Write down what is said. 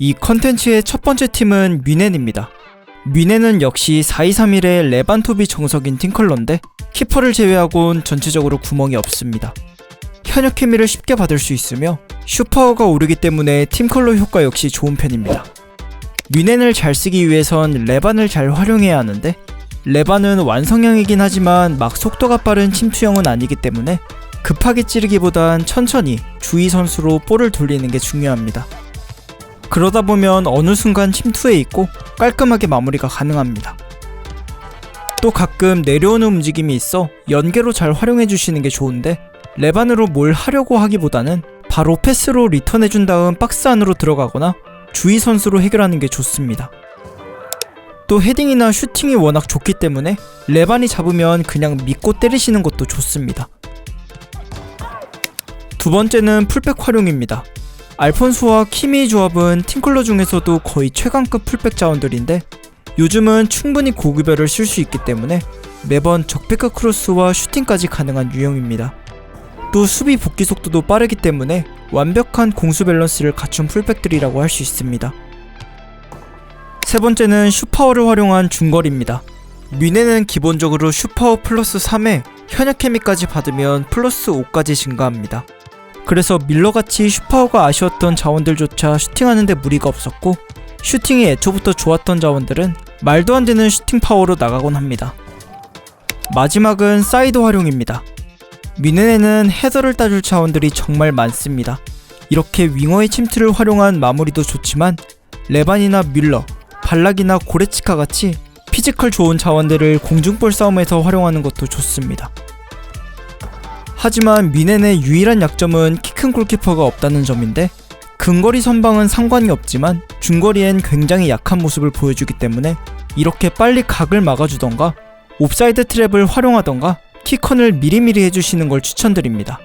이 컨텐츠의 첫 번째 팀은 뮤넨입니다. 뮤넨은 역시 4231의 레반토비 정석인 팀컬러인데 키퍼를 제외하곤 전체적으로 구멍이 없습니다. 현역 케미를 쉽게 받을 수 있으며 슈퍼가 오르기 때문에 팀컬러 효과 역시 좋은 편입니다. 뮤넨을 잘 쓰기 위해선 레반을 잘 활용해야 하는데 레반은 완성형이긴 하지만 막 속도가 빠른 침투형은 아니기 때문에 급하게 찌르기보단 천천히 주의 선수로 볼을 돌리는 게 중요합니다. 그러다 보면 어느 순간 침투해 있고 깔끔하게 마무리가 가능합니다. 또 가끔 내려오는 움직임이 있어 연계로 잘 활용해 주시는 게 좋은데 레반으로 뭘 하려고 하기보다는 바로 패스로 리턴해 준 다음 박스 안으로 들어가거나 주의 선수로 해결하는 게 좋습니다. 또 헤딩이나 슈팅이 워낙 좋기 때문에 레반이 잡으면 그냥 믿고 때리시는 것도 좋습니다. 두 번째는 풀백 활용입니다. 알폰소와 키미의 조합은 팀컬러 중에서도 거의 최강급 풀백 자원들인데 요즘은 충분히 고급여를 쓸수 있기 때문에 매번 적백과 크로스와 슈팅까지 가능한 유형입니다. 또 수비 복귀 속도도 빠르기 때문에 완벽한 공수 밸런스를 갖춘 풀백들이라고 할 수 있습니다. 세 번째는 슈파워를 활용한 중거리입니다. 뮤네는 기본적으로 슈파워 플러스 3에 현역 케미까지 받으면 플러스 5까지 증가합니다. 그래서 밀러같이 슈파워가 아쉬웠던 자원들조차 슈팅하는데 무리가 없었고 슈팅이 애초부터 좋았던 자원들은 말도 안 되는 슈팅 파워로 나가곤 합니다. 마지막은 사이드 활용입니다. 미넨에는 헤더를 따줄 자원들이 정말 많습니다. 이렇게 윙어의 침투를 활용한 마무리도 좋지만 레반이나 뮬러, 발락이나 고레치카 같이 피지컬 좋은 자원들을 공중볼 싸움에서 활용하는 것도 좋습니다. 하지만 미넨의 유일한 약점은 키 큰 골키퍼가 없다는 점인데 근거리 선방은 상관이 없지만 중거리엔 굉장히 약한 모습을 보여주기 때문에 이렇게 빨리 각을 막아주던가 옵사이드 트랩을 활용하던가 키컨을 미리미리 해주시는 걸 추천드립니다.